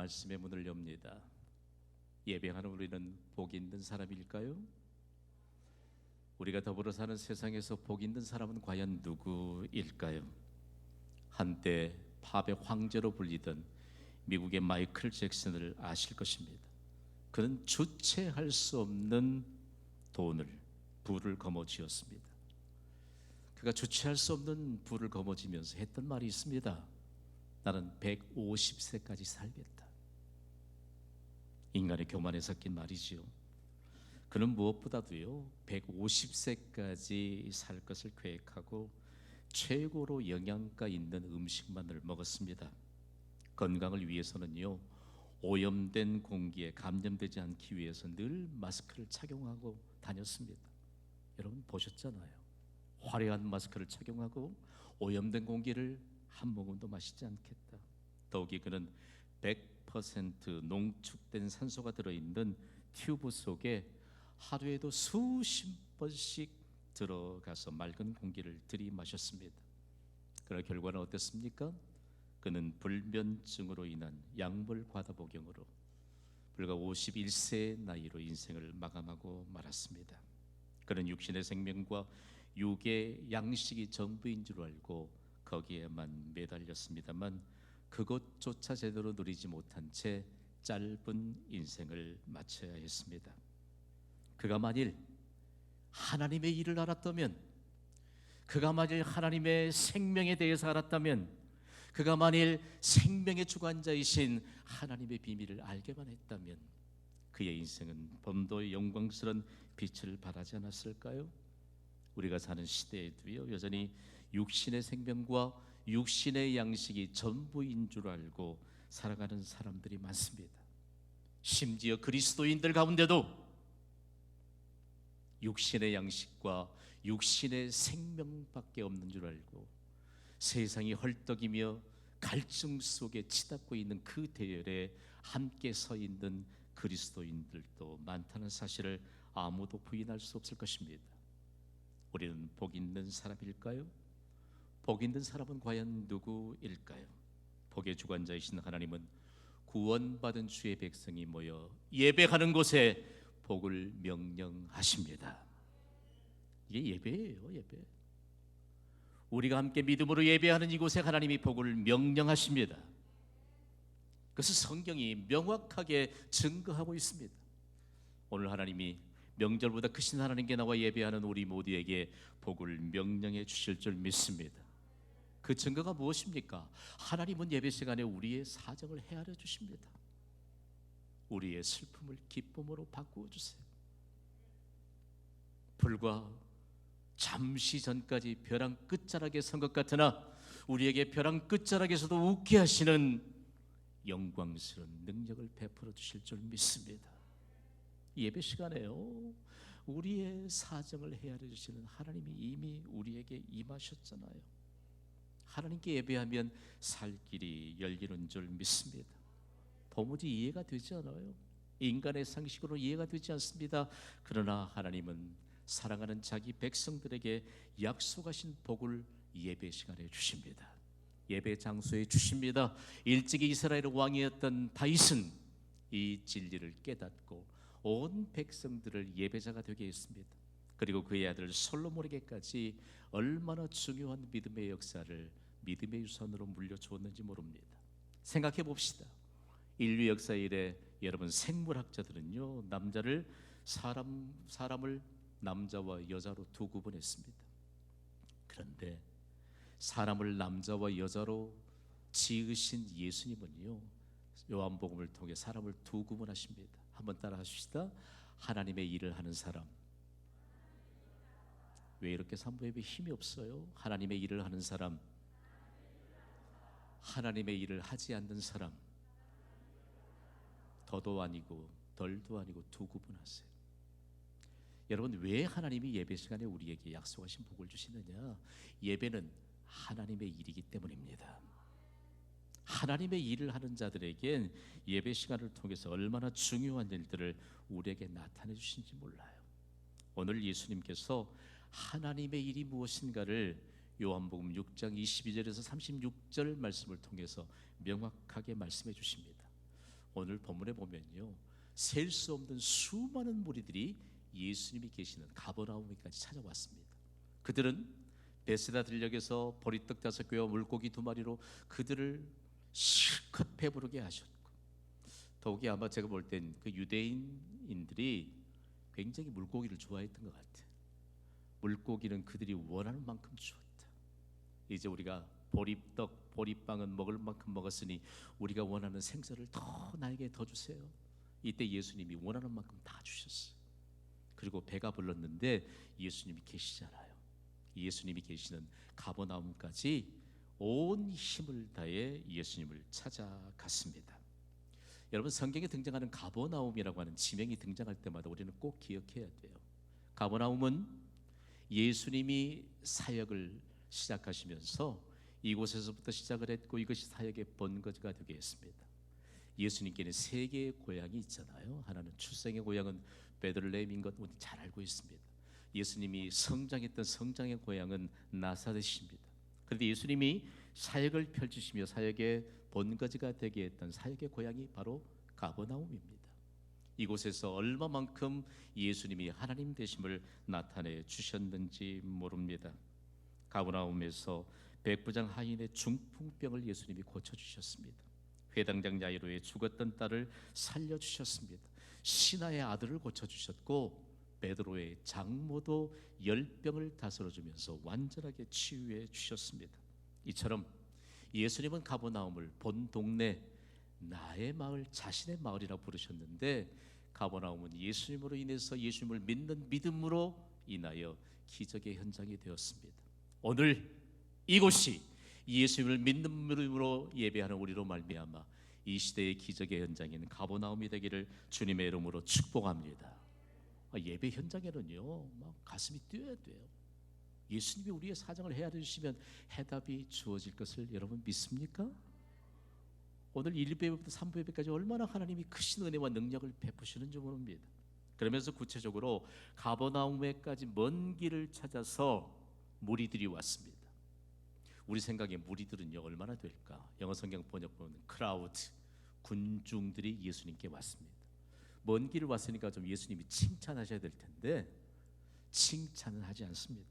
말씀의 문을 엽니다. 예배하는 우리는 복 있는 사람일까요? 우리가 더불어 사는 세상에서 복 있는 사람은 과연 누구일까요? 한때 팝의 황제로 불리던 미국의 마이클 잭슨을 아실 것입니다. 그는 주체할 수 없는 돈을 부를 거머쥐었습니다. 그가 주체할 수 없는 부를 거머쥐면서 했던 말이 있습니다. 나는 150세까지 살겠다. 인간의 교만에 섞인 말이지요. 그는 무엇보다도요 150세까지 살 것을 계획하고 최고로 영양가 있는 음식만을 먹었습니다. 건강을 위해서는요 오염된 공기에 감염되지 않기 위해서 늘 마스크를 착용하고 다녔습니다. 여러분 보셨잖아요. 화려한 마스크를 착용하고 오염된 공기를 한 모금도 마시지 않겠다. 더욱이 그는 100% 농축된 산소가 들어있는 튜브 속에 하루에도 수십 번씩 들어가서 맑은 공기를 들이마셨습니다. 그러나 결과는 어땠습니까? 그는 불면증으로 인한 약물 과다 복용으로 불과 51세 나이로 인생을 마감하고 말았습니다. 그는 육신의 생명과 육의 양식이 전부인 줄 알고 거기에만 매달렸습니다만 그것조차 제대로 누리지 못한 채 짧은 인생을 마쳐야 했습니다. 그가 만일 하나님의 일을 알았다면 그가 만일 하나님의 생명에 대해서 알았다면 그가 만일 생명의 주관자이신 하나님의 비밀을 알게만 했다면 그의 인생은 범도의 영광스러운 빛을 발하지 않았을까요? 우리가 사는 시대에도요 여전히 육신의 생명과 육신의 양식이 전부인 줄 알고 살아가는 사람들이 많습니다. 심지어 그리스도인들 가운데도 육신의 양식과 육신의 생명밖에 없는 줄 알고 세상이 헐떡이며 갈증 속에 치닫고 있는 그 대열에 함께 서 있는 그리스도인들도 많다는 사실을 아무도 부인할 수 없을 것입니다. 우리는 복 있는 사람일까요? 복 있는 사람은 과연 누구일까요? 복의 주관자이신 하나님은 구원받은 주의 백성이 모여 예배하는 곳에 복을 명령하십니다. 이게 예배예요, 예배. 우리가 함께 믿음으로 예배하는 이곳에 하나님이 복을 명령하십니다. 그것을 성경이 명확하게 증거하고 있습니다. 오늘 하나님이 명절보다 크신 하나님께 나와 예배하는 우리 모두에게 복을 명령해 주실 줄 믿습니다. 그 증거가 무엇입니까? 하나님은 예배 시간에 우리의 사정을 헤아려 주십니다. 우리의 슬픔을 기쁨으로 바꾸어 주세요. 불과 잠시 전까지 벼랑 끝자락에 선 것 같으나 우리에게 벼랑 끝자락에서도 웃게 하시는 영광스러운 능력을 베풀어 주실 줄 믿습니다. 예배 시간에요. 우리의 사정을 헤아려 주시는 하나님이 이미 우리에게 임하셨잖아요. 하나님께 예배하면 살 길이 열리는 줄 믿습니다. 도무지 이해가 되지 않아요. 인간의 상식으로 이해가 되지 않습니다. 그러나 하나님은 사랑하는 자기 백성들에게 약속하신 복을 예배 시간에 주십니다. 예배 장소에 주십니다. 일찍이 이스라엘 왕이었던 다윗은 이 진리를 깨닫고 온 백성들을 예배자가 되게 했습니다. 그리고 그의 아들 솔로몬에게까지 얼마나 중요한 믿음의 역사를 믿음의 유산으로 물려주었는지 모릅니다. 생각해 봅시다. 인류 역사 이래 여러분 생물학자들은요 남자를 사람 사람을 남자와 여자로 두 구분했습니다. 그런데 사람을 남자와 여자로 지으신 예수님은요 요한복음을 통해 사람을 두 구분하십니다. 한번 따라 하십시다. 하나님의 일을 하는 사람. 왜 이렇게 삼부예배 힘이 없어요? 하나님의 일을 하는 사람. 하나님의 일을 하지 않는 사람. 더도 아니고 덜도 아니고 두 구분하세요. 여러분 왜 하나님이 예배 시간에 우리에게 약속하신 복을 주시느냐? 예배는 하나님의 일이기 때문입니다. 하나님의 일을 하는 자들에겐 예배 시간을 통해서 얼마나 중요한 일들을 우리에게 나타내 주신지 몰라요. 오늘 예수님께서 하나님의 일이 무엇인가를 요한복음 6장 22절에서 36절 말씀을 통해서 명확하게 말씀해 주십니다. 오늘 본문에 보면요. 셀 수 없는 수많은 무리들이 예수님이 계시는 가버나움까지 찾아왔습니다. 그들은 베스다 들녘에서 보리떡 다섯 개와 물고기 두 마리로 그들을 실컷 배부르게 하셨고 더욱이 아마 제가 볼 땐 그 유대인인들이 굉장히 물고기를 좋아했던 것 같아요. 물고기는 그들이 원하는 만큼 주었다. 이제 우리가 보리떡, 보리빵은 먹을 만큼 먹었으니 우리가 원하는 생선을 더 나에게 더 주세요. 이때 예수님이 원하는 만큼 다 주셨어요. 그리고 배가 불렀는데 예수님이 계시잖아요. 예수님이 계시는 가버나움까지 온 힘을 다해 예수님을 찾아갔습니다. 여러분 성경에 등장하는 가버나움이라고 하는 지명이 등장할 때마다 우리는 꼭 기억해야 돼요. 가버나움은 예수님이 사역을 시작하시면서 이곳에서부터 시작을 했고 이것이 사역의 본거지가 되게 했습니다. 예수님께는 세 개의 고향이 있잖아요. 하나는 출생의 고향은 베들레헴인 것 우리 잘 알고 있습니다. 예수님이 성장했던 성장의 고향은 나사렛입니다. 그런데 예수님이 사역을 펼치시며 사역의 본거지가 되게 했던 사역의 고향이 바로 가버나움입니다. 이곳에서 얼마만큼 예수님이 하나님 되심을 나타내 주셨는지 모릅니다. 가버나움에서 백부장 하인의 중풍병을 예수님이 고쳐 주셨습니다. 회당장 야이로의 죽었던 딸을 살려 주셨습니다. 신하의 아들을 고쳐 주셨고 베드로의 장모도 열병을 다스려 주면서 완전하게 치유해 주셨습니다. 이처럼 예수님은 가버나움을 본 동네 나의 마을 자신의 마을이라 부르셨는데 가버나움은 예수님으로 인해서 예수님을 믿는 믿음으로 인하여 기적의 현장이 되었습니다. 오늘 이곳이 예수님을 믿는 믿음으로 예배하는 우리로 말미암아 이 시대의 기적의 현장인 가버나움이 되기를 주님의 이름으로 축복합니다. 아, 예배 현장에는요, 막 가슴이 뛰어야 돼요. 예수님이 우리의 사정을 헤아려 주시면 해답이 주어질 것을 여러분 믿습니까? 오늘 1배부터 3부 예배까지 얼마나 하나님이 크신 은혜와 능력을 베푸시는지 모릅니다. 그러면서 구체적으로 가버나움에까지 먼 길을 찾아서 무리들이 왔습니다. 우리 생각에 무리들은요 얼마나 될까? 영어 성경 번역 보면 크라우드 군중들이 예수님께 왔습니다. 먼 길을 왔으니까 좀 예수님이 칭찬하셔야 될 텐데 칭찬은 하지 않습니다.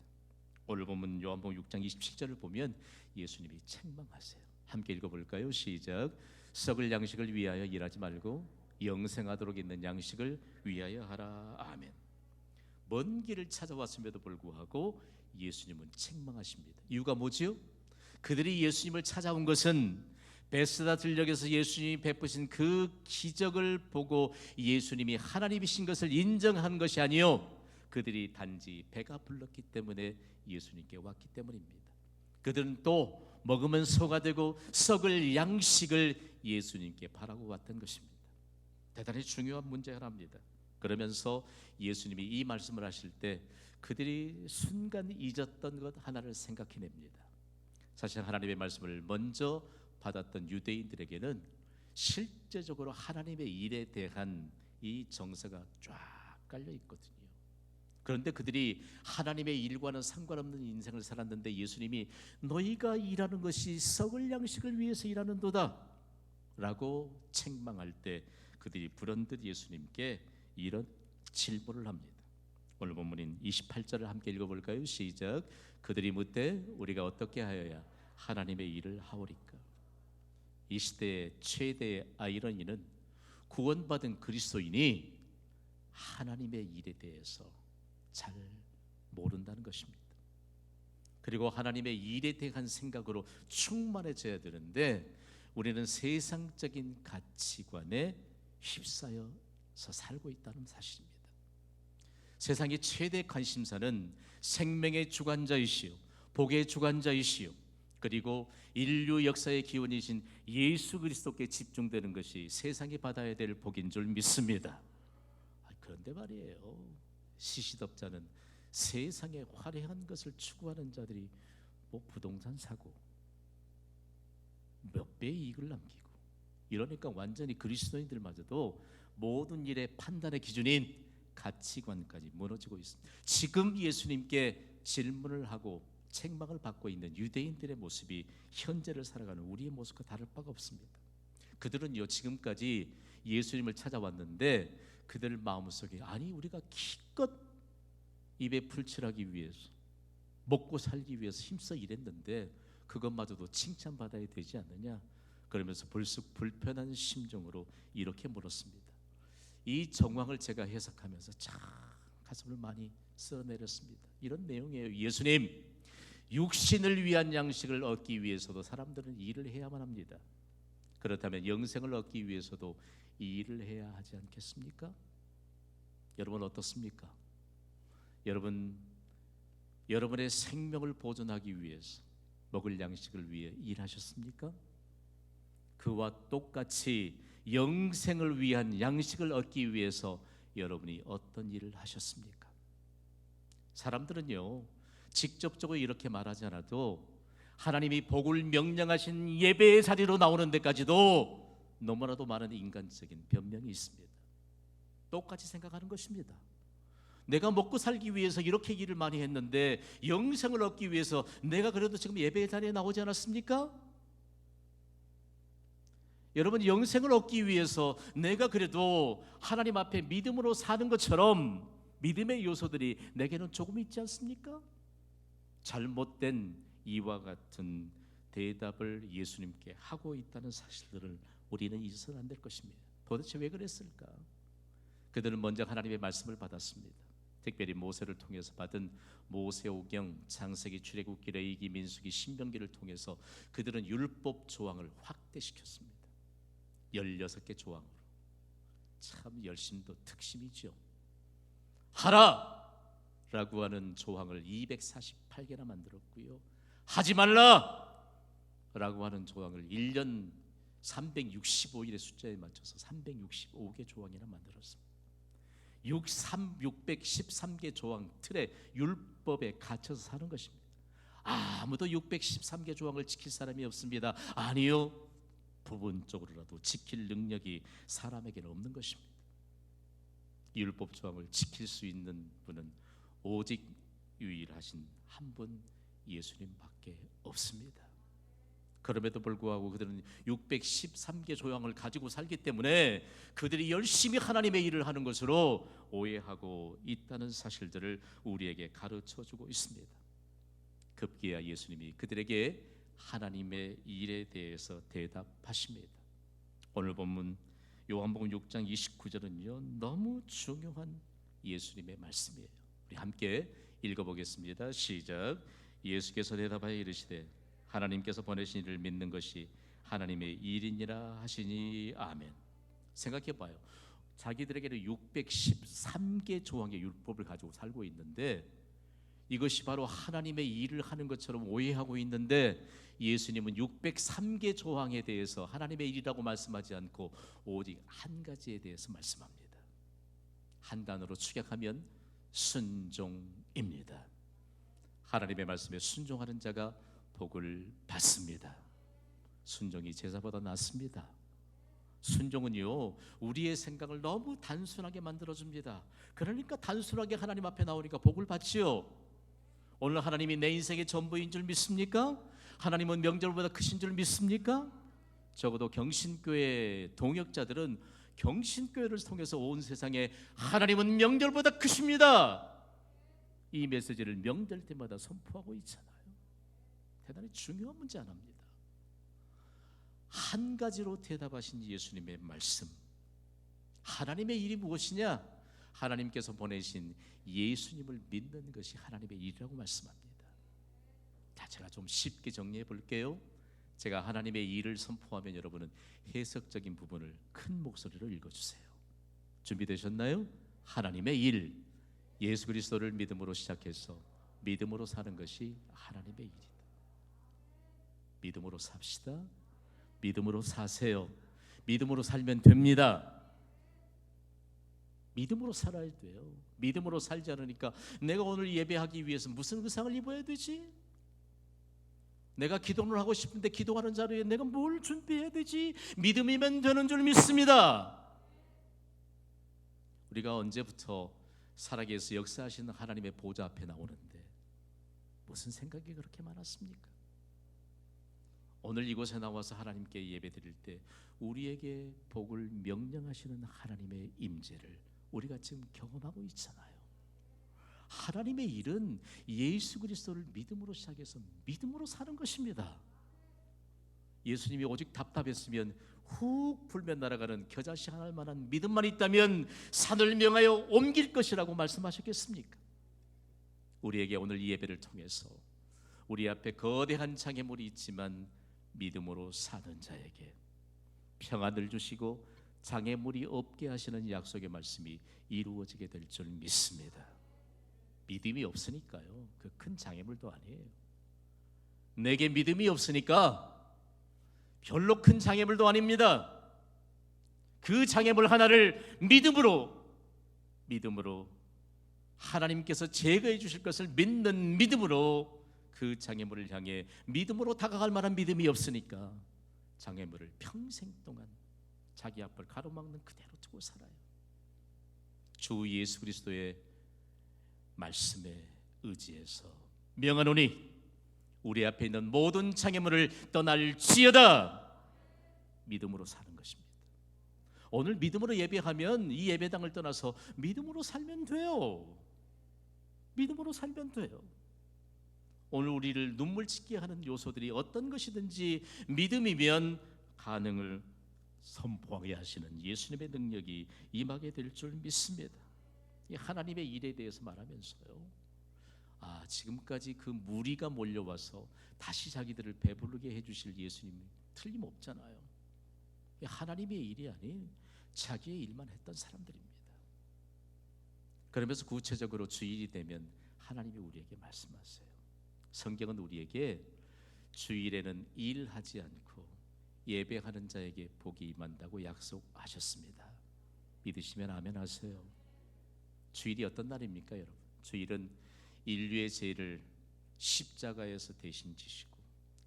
오늘 보면 요한복음 6장 27절을 보면 예수님이 책망하세요. 함께 읽어볼까요? 시작. 썩을 양식을 위하여 일하지 말고 영생하도록 있는 양식을 위하여 하라. 아멘. 먼 길을 찾아왔음에도 불구하고 예수님은 책망하십니다. 이유가 뭐지요? 그들이 예수님을 찾아온 것은 베스다 들녘에서 예수님이 베푸신 그 기적을 보고 예수님이 하나님이신 것을 인정한 것이 아니요 그들이 단지 배가 불렀기 때문에 예수님께 왔기 때문입니다. 그들은 또 먹으면 소가 되고 썩을 양식을 예수님께 바라고 왔던 것입니다. 대단히 중요한 문제 하나입니다. 그러면서 예수님이 이 말씀을 하실 때 그들이 순간 잊었던 것 하나를 생각해냅니다. 사실 하나님의 말씀을 먼저 받았던 유대인들에게는 실제적으로 하나님의 일에 대한 이 정서가 쫙 깔려 있거든요. 그런데 그들이 하나님의 일과는 상관없는 인생을 살았는데 예수님이 너희가 일하는 것이 썩을 양식을 위해서 일하는도다 라고 책망할 때 그들이 불현듯 예수님께 이런 질문을 합니다. 오늘 본문인 28절을 함께 읽어볼까요? 시작. 그들이 묻되 우리가 어떻게 하여야 하나님의 일을 하오리까? 이 시대의 최대의 아이러니는 구원받은 그리스도인이 하나님의 일에 대해서 잘 모른다는 것입니다. 그리고 하나님의 일에 대한 생각으로 충만해져야 되는데 우리는 세상적인 가치관에 휩싸여서 살고 있다는 사실입니다. 세상의 최대 관심사는 생명의 주관자이시요, 복의 주관자이시요, 그리고 인류 역사의 기원이신 예수 그리스도께 집중되는 것이 세상이 받아야 될 복인 줄 믿습니다. 아, 그런데 말이에요. 시시덥자는 세상의 화려한 것을 추구하는 자들이 뭐 부동산 사고 몇 배의 이익을 남기고 이러니까 완전히 그리스도인들마저도 모든 일의 판단의 기준인 가치관까지 무너지고 있습니다. 지금 예수님께 질문을 하고 책망을 받고 있는 유대인들의 모습이 현재를 살아가는 우리의 모습과 다를 바가 없습니다. 그들은요 지금까지 예수님을 찾아왔는데 그들 마음속에 아니 우리가 기껏 입에 풀칠하기 위해서 먹고 살기 위해서 힘써 일했는데 그것마저도 칭찬받아야 되지 않느냐 그러면서 불쑥 불편한 심정으로 이렇게 물었습니다. 이 정황을 제가 해석하면서 참 가슴을 많이 쓸어내렸습니다. 이런 내용이에요. 예수님 육신을 위한 양식을 얻기 위해서도 사람들은 일을 해야만 합니다. 그렇다면 영생을 얻기 위해서도 이 일을 해야 하지 않겠습니까? 여러분 어떻습니까? 여러분 여러분의 생명을 보존하기 위해서 먹을 양식을 위해 일하셨습니까? 그와 똑같이 영생을 위한 양식을 얻기 위해서 여러분이 어떤 일을 하셨습니까? 사람들은요 직접적으로 이렇게 말하지 않아도 하나님이 복을 명령하신 예배의 자리로 나오는 데까지도 너무나도 많은 인간적인 변명이 있습니다. 똑같이 생각하는 것입니다. 내가 먹고 살기 위해서 이렇게 일을 많이 했는데 영생을 얻기 위해서 내가 그래도 지금 예배의 자리에 나오지 않았습니까? 여러분 영생을 얻기 위해서 내가 그래도 하나님 앞에 믿음으로 사는 것처럼 믿음의 요소들이 내게는 조금 있지 않습니까? 잘못된 이와 같은 대답을 예수님께 하고 있다는 사실들을 우리는 잊어서는 안 될 것입니다. 도대체 왜 그랬을까? 그들은 먼저 하나님의 말씀을 받았습니다. 특별히 모세를 통해서 받은 모세오경, 창세기, 출애굽기, 레이기, 민수기, 신명기를 통해서 그들은 율법 조항을 확대시켰습니다. 16개 조항으로. 참 열심도 특심이죠. 하라! 라고 하는 조항을 248개나 만들었고요. 하지 말라! 라고 하는 조항을 1년 365일의 숫자에 맞춰서 365개 조항이나 만들었습니다. 63, 613개 조항 틀에 율법에 갇혀서 사는 것입니다. 아무도 613개 조항을 지킬 사람이 없습니다. 아니요. 부분적으로라도 지킬 능력이 사람에게는 없는 것입니다. 율법 조항을 지킬 수 있는 분은 오직 유일하신 한 분 예수님밖에 없습니다. 그럼에도 불구하고 그들은 613개 조항을 가지고 살기 때문에 그들이 열심히 하나님의 일을 하는 것으로 오해하고 있다는 사실들을 우리에게 가르쳐 주고 있습니다. 급기야 예수님이 그들에게 하나님의 일에 대해서 대답하십니다. 오늘 본문 요한복음 6장 29절은요 너무 중요한 예수님의 말씀이에요. 우리 함께 읽어보겠습니다. 시작. 예수께서 대답하여 이르시되 하나님께서 보내신 이를 믿는 것이 하나님의 일이니라 하시니 아멘. 생각해 봐요. 자기들에게는 613개 조항의 율법을 가지고 살고 있는데 이것이 바로 하나님의 일을 하는 것처럼 오해하고 있는데 예수님은 603개 조항에 대해서 하나님의 일이라고 말씀하지 않고 오직 한 가지에 대해서 말씀합니다. 한 단어로 축약하면 순종입니다. 하나님의 말씀에 순종하는 자가 복을 받습니다. 순종이 제사보다 낫습니다. 순종은요 우리의 생각을 너무 단순하게 만들어 줍니다. 그러니까 단순하게 하나님 앞에 나오니까 복을 받지요. 오늘 하나님이 내 인생의 전부인 줄 믿습니까? 하나님은 명절보다 크신 줄 믿습니까? 적어도 경신교회 동역자들은 경신교회를 통해서 온 세상에 하나님은 명절보다 크십니다. 이 메시지를 명절 때마다 선포하고 있잖아요. 대단히 중요한 문제 하나입니다. 한 가지로 대답하신 예수님의 말씀. 하나님의 일이 무엇이냐? 하나님께서 보내신 예수님을 믿는 것이 하나님의 일이라고 말씀합니다. 자, 제가 좀 쉽게 정리해 볼게요. 제가 하나님의 일을 선포하면 여러분은 해석적인 부분을 큰 목소리로 읽어 주세요. 준비되셨나요? 하나님의 일. 예수 그리스도를 믿음으로 시작해서 믿음으로 사는 것이 하나님의 일이다. 믿음으로 삽시다. 믿음으로 사세요. 믿음으로 살면 됩니다. 믿음으로 살아야 돼요. 믿음으로 살지 않으니까 내가 오늘 예배하기 위해서 무슨 의상을 입어야 되지? 내가 기도를 하고 싶은데 기도하는 자리에 내가 뭘 준비해야 되지? 믿음이면 되는 줄 믿습니다. 우리가 언제부터 살아계서 역사하시는 하나님의 보좌 앞에 나오는데 무슨 생각이 그렇게 많았습니까? 오늘 이곳에 나와서 하나님께 예배드릴 때 우리에게 복을 명령하시는 하나님의 임재를 우리가 지금 경험하고 있잖아요. 하나님의 일은 예수 그리스도를 믿음으로 시작해서 믿음으로 사는 것입니다. 예수님이 오직 답답했으면 훅 불면 날아가는 겨자씨 하나일 만한 믿음만 있다면 산을 명하여 옮길 것이라고 말씀하셨겠습니까? 우리에게 오늘 이 예배를 통해서 우리 앞에 거대한 장애물이 있지만 믿음으로 사는 자에게 평안을 주시고 장애물이 없게 하시는 약속의 말씀이 이루어지게 될 줄 믿습니다. 믿음이 없으니까요. 그 큰 장애물도 아니에요. 내게 믿음이 없으니까 별로 큰 장애물도 아닙니다. 그 장애물 하나를 믿음으로 믿음으로 하나님께서 제거해 주실 것을 믿는 믿음으로 그 장애물을 향해 믿음으로 다가갈 만한 믿음이 없으니까 장애물을 평생 동안 자기 앞을 가로막는 그대로 두고 살아요. 주 예수 그리스도의 말씀에 의지해서 명하노니 우리 앞에 있는 모든 장애물을 떠날지어다 믿음으로 사는 것입니다. 오늘 믿음으로 예배하면 이 예배당을 떠나서 믿음으로 살면 돼요. 믿음으로 살면 돼요. 오늘 우리를 눈물 짓게 하는 요소들이 어떤 것이든지 믿음이면 가능을 선포하게 하시는 예수님의 능력이 임하게 될 줄 믿습니다. 이 하나님의 일에 대해서 말하면서요. 아, 지금까지 그 무리가 몰려와서 다시 자기들을 배부르게 해 주실 예수님이 틀림없잖아요. 이 하나님의 일이 아닌 자기의 일만 했던 사람들입니다. 그러면서 구체적으로 주일이 되면 하나님이 우리에게 말씀하세요. 성경은 우리에게 주일에는 일하지 않고 예배하는 자에게 복이 임한다고 약속하셨습니다. 믿으시면 아멘 하세요. 주일이 어떤 날입니까, 여러분? 주일은 인류의 죄를 십자가에서 대신 지시고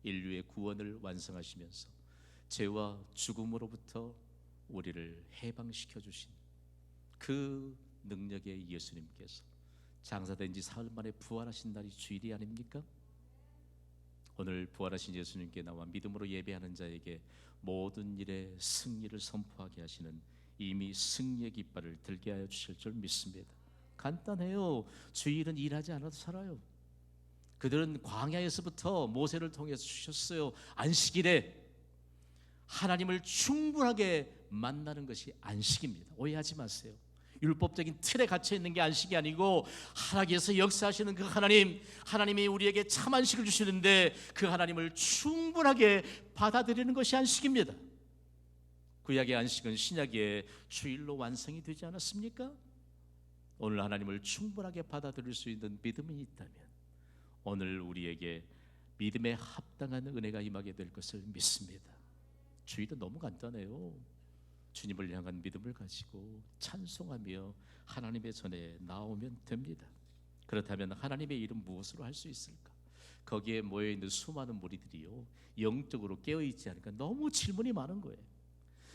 인류의 구원을 완성하시면서 죄와 죽음으로부터 우리를 해방시켜 주신 그 능력의 예수님께서 장사된 지 사흘 만에 부활하신 날이 주일이 아닙니까? 오늘 부활하신 예수님께 나와 믿음으로 예배하는 자에게 모든 일에 승리를 선포하게 하시는 이미 승리의 깃발을 들게 하여 주실 줄 믿습니다. 간단해요. 주일은 일하지 않아도 살아요. 그들은 광야에서부터 모세를 통해서 주셨어요. 안식일에 하나님을 충분하게 만나는 것이 안식입니다. 오해하지 마세요. 율법적인 틀에 갇혀 있는 게 안식이 아니고 하나님께서 역사하시는 그 하나님, 하나님이 우리에게 참 안식을 주시는데 그 하나님을 충분하게 받아들이는 것이 안식입니다. 구약의 안식은 신약의 주일로 완성이 되지 않았습니까? 오늘 하나님을 충분하게 받아들일 수 있는 믿음이 있다면 오늘 우리에게 믿음에 합당한 은혜가 임하게 될 것을 믿습니다. 주일은 너무 간단해요. 주님을 향한 믿음을 가지고 찬송하며 하나님의 전에 나오면 됩니다. 그렇다면 하나님의 일은 무엇으로 할 수 있을까? 거기에 모여 있는 수많은 무리들이요 영적으로 깨어 있지 않으니까 너무 질문이 많은 거예요.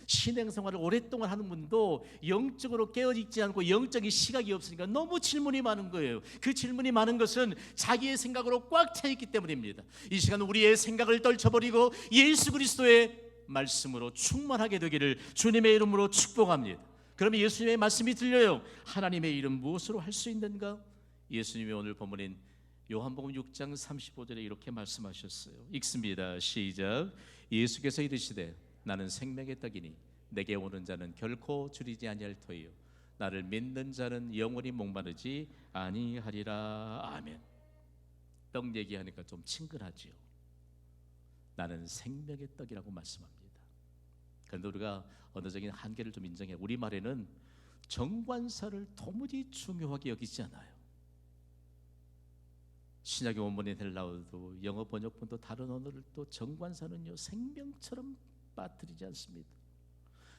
신앙 생활을 오랫동안 하는 분도 영적으로 깨어 있지 않고 영적인 시각이 없으니까 너무 질문이 많은 거예요. 그 질문이 많은 것은 자기의 생각으로 꽉 차 있기 때문입니다. 이 시간 우리의 생각을 떨쳐버리고 예수 그리스도의 말씀으로 충만하게 되기를 주님의 이름으로 축복합니다. 그러면 예수님의 말씀이 들려요. 하나님의 이름 무엇으로 할 수 있는가? 예수님이 오늘 본문인 요한복음 6장 35절에 이렇게 말씀하셨어요. 읽습니다. 시작. 예수께서 이르시되 나는 생명의 떡이니 내게 오는 자는 결코 줄이지 아니할 터이요 나를 믿는 자는 영원히 목마르지 아니하리라. 아멘. 떡 얘기하니까 좀 친근하지요. 나는 생명의 떡이라고 말씀합니다. 그런데 우리가 언어적인 한계를 좀 인정해. 우리 말에는 정관사를 도무지 중요하게 여기지 않아요. 신약의 원문인 헬라어도 영어 번역본도 다른 언어를 또 정관사는요 생명처럼 빠뜨리지 않습니다.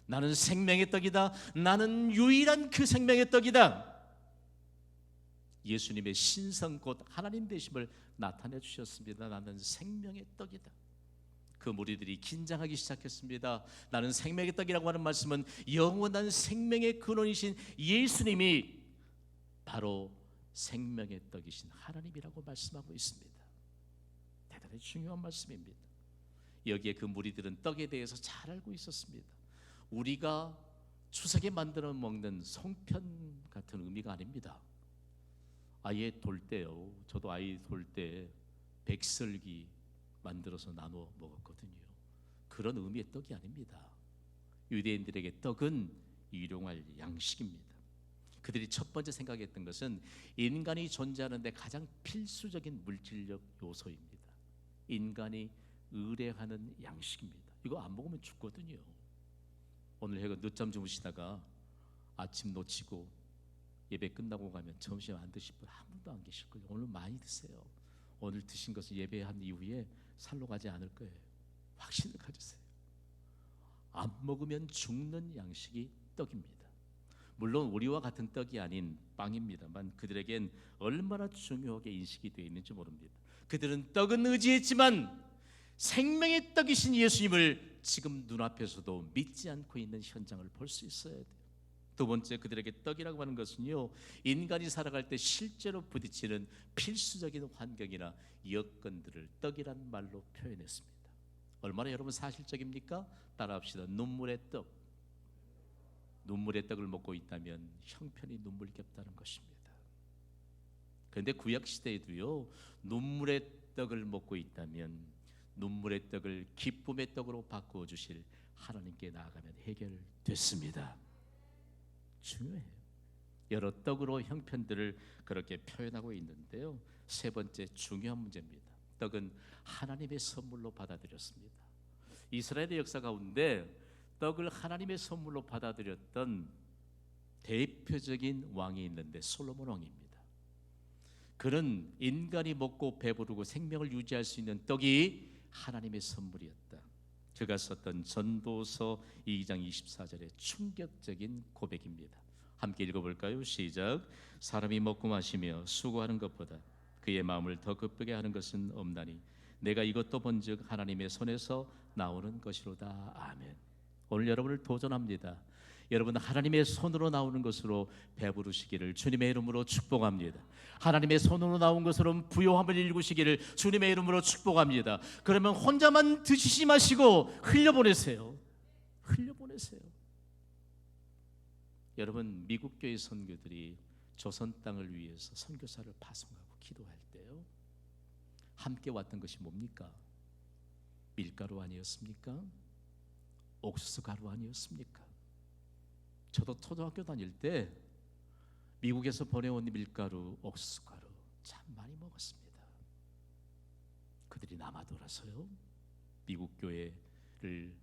나는 생명의 떡이다. 나는 유일한 그 생명의 떡이다. 예수님의 신성 곧 하나님 되심을 나타내 주셨습니다. 나는 생명의 떡이다. 그 무리들이 긴장하기 시작했습니다. 나는 생명의 떡이라고 하는 말씀은 영원한 생명의 근원이신 예수님이 바로 생명의 떡이신 하나님이라고 말씀하고 있습니다. 대단히 중요한 말씀입니다. 여기에 그 무리들은 떡에 대해서 잘 알고 있었습니다. 우리가 추석에 만들어 먹는 송편 같은 의미가 아닙니다. 아예 돌 때요. 저도 아이 돌 때 백설기 만들어서 나눠 먹었거든요. 그런 의미의 떡이 아닙니다. 유대인들에게 떡은 일용할 양식입니다. 그들이 첫 번째 생각했던 것은 인간이 존재하는데 가장 필수적인 물질적 요소입니다. 인간이 의뢰하는 양식입니다. 이거 안 먹으면 죽거든요. 오늘 해가 늦잠 주무시다가 아침 놓치고 예배 끝나고 가면 점심 안 드실 분한 분도 안 계실 거예요. 오늘 많이 드세요. 오늘 드신 것을 예배한 이후에 살로 가지 않을 거예요. 확신을 가지세요. 안 먹으면 죽는 양식이 떡입니다. 물론 우리와 같은 떡이 아닌 빵입니다만 그들에겐 얼마나 중요하게 인식이 되어 있는지 모릅니다. 그들은 떡은 의지했지만 생명의 떡이신 예수님을 지금 눈앞에서도 믿지 않고 있는 현장을 볼 수 있어야 돼요. 두 번째 그들에게 떡이라고 하는 것은요 인간이 살아갈 때 실제로 부딪히는 필수적인 환경이나 여건들을 떡이란 말로 표현했습니다. 얼마나 여러분 사실적입니까? 따라합시다. 눈물의 떡. 눈물의 떡을 먹고 있다면 형편이 눈물겹다는 것입니다. 그런데 구약 시대에도요 눈물의 떡을 먹고 있다면 눈물의 떡을 기쁨의 떡으로 바꾸어 주실 하나님께 나아가면 해결됐습니다. 중요해요. 여러 떡으로 형편들을 그렇게 표현하고 있는데요. 세 번째 중요한 문제입니다. 떡은 하나님의 선물로 받아들였습니다. 이스라엘의 역사 가운데 떡을 하나님의 선물로 받아들였던 대표적인 왕이 있는데 솔로몬 왕입니다. 그는 인간이 먹고 배부르고 생명을 유지할 수 있는 떡이 하나님의 선물이었다. 그가 썼던 전도서 2장 24절의 충격적인 고백입니다. 함께 읽어볼까요? 시작. 사람이 먹고 마시며 수고하는 것보다 그의 마음을 더 급하게 하는 것은 없나니 내가 이것도 본즉 하나님의 손에서 나오는 것이로다. 아멘. 오늘 여러분을 도전합니다. 여러분 하나님의 손으로 나오는 것으로 배부르시기를 주님의 이름으로 축복합니다. 하나님의 손으로 나온 것으로 부요함을 일구시기를 주님의 이름으로 축복합니다. 그러면 혼자만 드시지 마시고 흘려보내세요. 흘려보내세요. 여러분 미국 교회 선교들이 조선 땅을 위해서 선교사를 파송하고 기도할 때요. 함께 왔던 것이 뭡니까? 밀가루 아니었습니까? 옥수수 가루 아니었습니까? 저도 초등학교 다닐 때 미국에서 보내온 밀가루, 옥수수 가루 참 많이 먹었습니다. 그들이 남아 돌아서요. 미국 교회를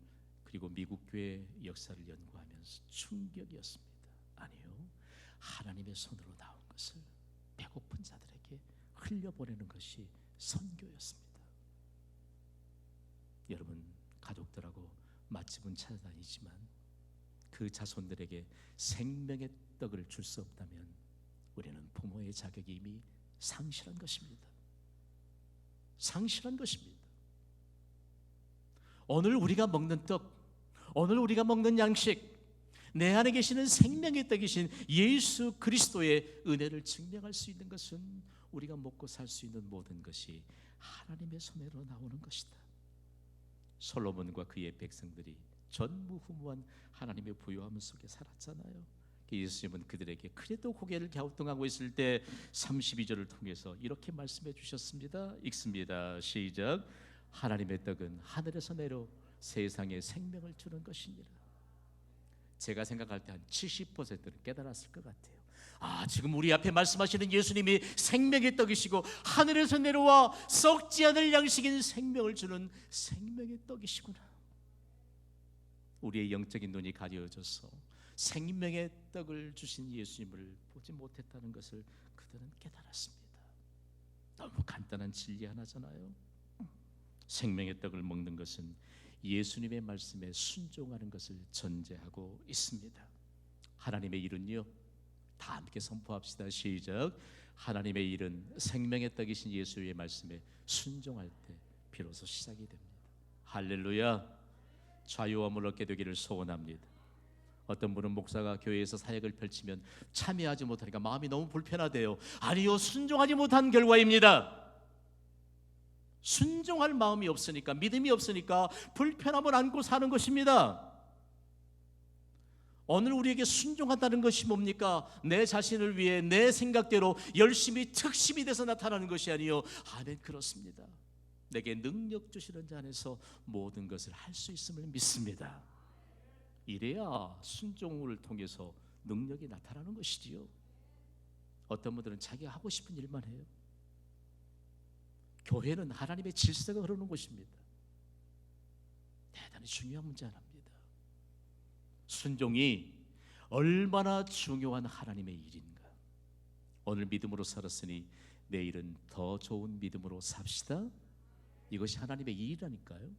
그리고 미국 교회 역사를 연구하면서 충격이었습니다. 아니요. 하나님의 손으로 나온 것을 배고픈 자들에게 흘려보내는 것이 선교였습니다. 여러분 가족들하고 맛집은 찾아다니지만 그 자손들에게 생명의 떡을 줄 수 없다면 우리는 부모의 자격이 이미 상실한 것입니다. 상실한 것입니다. 오늘 우리가 먹는 떡, 오늘 우리가 먹는 양식, 내 안에 계시는 생명의 떡이신 예수 그리스도의 은혜를 증명할 수 있는 것은 우리가 먹고 살 수 있는 모든 것이 하나님의 손으로 나오는 것이다. 솔로몬과 그의 백성들이 전무후무한 하나님의 부요함 속에 살았잖아요. 예수님은 그들에게 그래도 고개를 갸우뚱하고 있을 때 32절을 통해서 이렇게 말씀해 주셨습니다. 읽습니다. 시작. 하나님의 떡은 하늘에서 내려 세상에 생명을 주는 것이니라. 제가 생각할 때 한 70%는 깨달았을 것 같아요. 아, 지금 우리 앞에 말씀하시는 예수님이 생명의 떡이시고 하늘에서 내려와 썩지 않을 양식인 생명을 주는 생명의 떡이시구나. 우리의 영적인 눈이 가려져서 생명의 떡을 주신 예수님을 보지 못했다는 것을 그들은 깨달았습니다. 너무 간단한 진리 하나잖아요. 생명의 떡을 먹는 것은 예수님의 말씀에 순종하는 것을 전제하고 있습니다. 하나님의 일은요. 다 함께 선포합시다. 시작. 하나님의 일은 생명의 떡이신 예수의 말씀에 순종할 때 비로소 시작이 됩니다. 할렐루야. 자유함을 얻게 되기를 소원합니다. 어떤 분은 목사가 교회에서 사역을 펼치면 참여하지 못하니까 마음이 너무 불편하대요. 아니요, 순종하지 못한 결과입니다. 순종할 마음이 없으니까 믿음이 없으니까 불편함을 안고 사는 것입니다. 오늘 우리에게 순종한다는 것이 뭡니까? 내 자신을 위해 내 생각대로 열심히 특심이 돼서 나타나는 것이 아니요. 아멘 그렇습니다. 내게 능력 주시는 자 안에서 모든 것을 할 수 있음을 믿습니다. 이래야 순종을 통해서 능력이 나타나는 것이지요. 어떤 분들은 자기가 하고 싶은 일만 해요. 교회는 하나님의 질서가 흐르는 곳입니다. 대단히 중요한 문제 하나입니다. 순종이 얼마나 중요한 하나님의 일인가. 오늘 믿음으로 살았으니 내일은 더 좋은 믿음으로 삽시다. 이것이 하나님의 일이라니까요.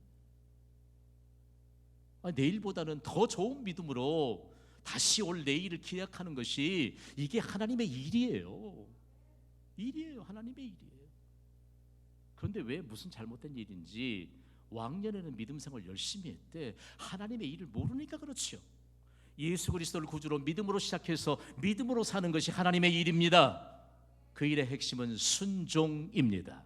아, 내일보다는 더 좋은 믿음으로 다시 올 내일을 기약하는 것이 이게 하나님의 일이에요. 일이에요. 하나님의 일이에요. 그런데 왜 무슨 잘못된 일인지 왕년에는 믿음 생활 열심히 했대. 하나님의 일을 모르니까 그렇지요. 예수 그리스도를 구주로 믿음으로 시작해서 믿음으로 사는 것이 하나님의 일입니다. 그 일의 핵심은 순종입니다.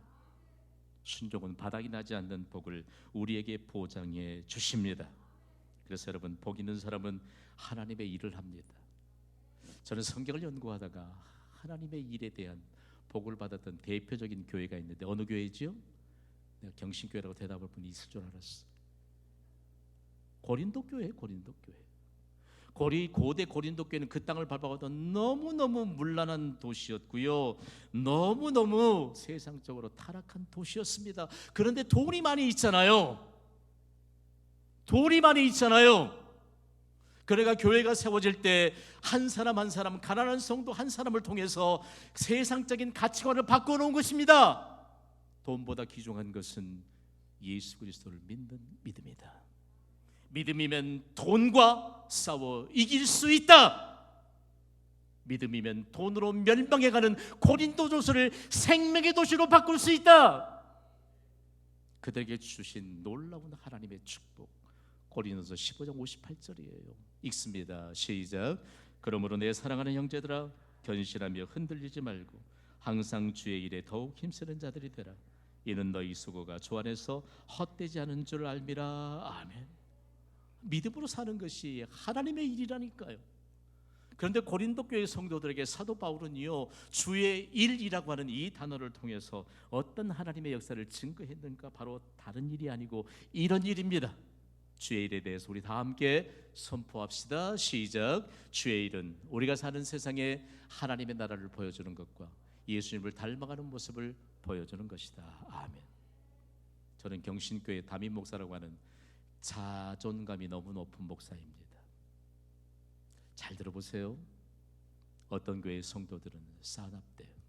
순종은 바닥이 나지 않는 복을 우리에게 보장해 주십니다. 그래서 여러분 복 있는 사람은 하나님의 일을 합니다. 저는 성경을 연구하다가 하나님의 일에 대한 복을 받았던 대표적인 교회가 있는데 어느 교회지요? 내가 경신교회라고 대답할 분이 있을 줄 알았어. 고린도 교회, 고린도 교회. 고리 고대 고린도 교회는 그 땅을 밟아가던 너무 너무 문란한 도시였고요. 너무 너무 세상적으로 타락한 도시였습니다. 그런데 돈이 많이 있잖아요. 돈이 많이 있잖아요. 그래가 교회가 세워질 때 한 사람 한 사람 가난한 성도 한 사람을 통해서 세상적인 가치관을 바꿔놓은 것입니다. 돈보다 귀중한 것은 예수 그리스도를 믿는 믿음이다. 믿음이면 돈과 싸워 이길 수 있다. 믿음이면 돈으로 멸망해가는 고린도 조서를 생명의 도시로 바꿀 수 있다. 그들에게 주신 놀라운 하나님의 축복. 고린도서 15장 58절이에요. 읽습니다. 시작. 그러므로 내 사랑하는 형제들아 견실하며 흔들리지 말고 항상 주의 일에 더욱 힘쓰는 자들이 되라. 이는 너희 수고가 주 안에서 헛되지 않은 줄 알미라. 아멘. 믿음으로 사는 것이 하나님의 일이라니까요. 그런데 고린도 교회 성도들에게 사도 바울은요 주의 일이라고 하는 이 단어를 통해서 어떤 하나님의 역사를 증거했는가 바로 다른 일이 아니고 이런 일입니다. 주의 일에 대해서 우리 다 함께 선포합시다. 시작. 주의 일은 우리가 사는 세상에 하나님의 나라를 보여주는 것과 예수님을 닮아가는 모습을 보여주는 것이다. 아멘. 저는 경신교회 담임 목사라고 하는 자존감이 너무 높은 목사입니다. 잘 들어보세요. 어떤 교회 성도들은 싸납대요.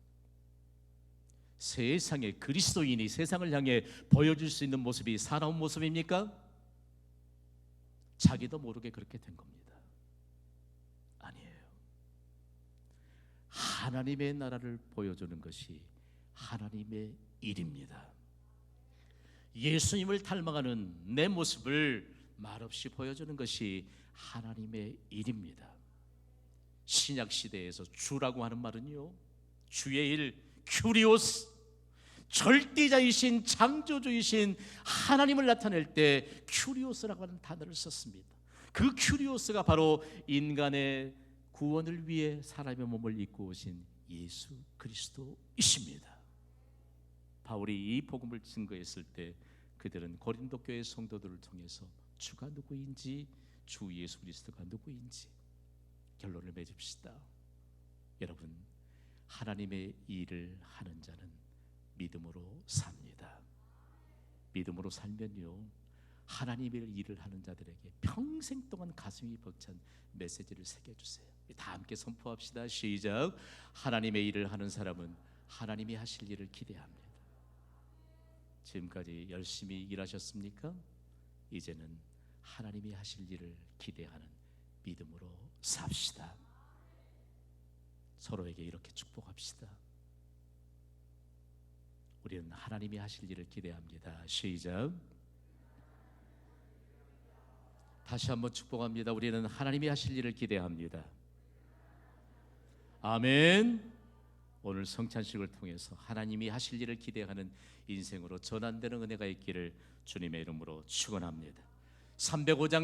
세상에 그리스도인이 세상을 향해 보여줄 수 있는 모습이 사나운 모습입니까? 자기도 모르게 그렇게 된 겁니다. 아니에요. 하나님의 나라를 보여주는 것이 하나님의 일입니다. 예수님을 닮아가는 내 모습을 말없이 보여주는 것이 하나님의 일입니다. 신약 시대에서 주라고 하는 말은요, 주의 일 큐리오스 절대자이신 창조주이신 하나님을 나타낼 때 큐리오스라고 하는 단어를 썼습니다. 그 큐리오스가 바로 인간의 구원을 위해 사람의 몸을 입고 오신 예수 그리스도이십니다. 바울이 이 복음을 증거했을 때 그들은 고린도 교회 성도들을 통해서 주가 누구인지 주 예수 그리스도가 누구인지 결론을 맺읍시다. 여러분 하나님의 일을 하는 자는 믿음으로 삽니다. 믿음으로 살면요 하나님의 일을 하는 자들에게 평생 동안 가슴이 벅찬 메시지를 새겨 주세요. 다 함께 선포합시다. 시작. 하나님의 일을 하는 사람은 하나님이 하실 일을 기대합니다. 지금까지 열심히 일하셨습니까? 이제는 하나님이 하실 일을 기대하는 믿음으로 삽시다. 서로에게 이렇게 축복합시다. 우리는 하나님이 하실 일을 기대합니다. 시작. 다시 한번 축복합니다. 우리는 하나님이 하실 일을 기대합니다. 아멘. 오늘 성찬식을 통해서 하나님이 하실 일을 기대하는 인생으로 전환되는 은혜가 있기를 주님의 이름으로 축원합니다. 305장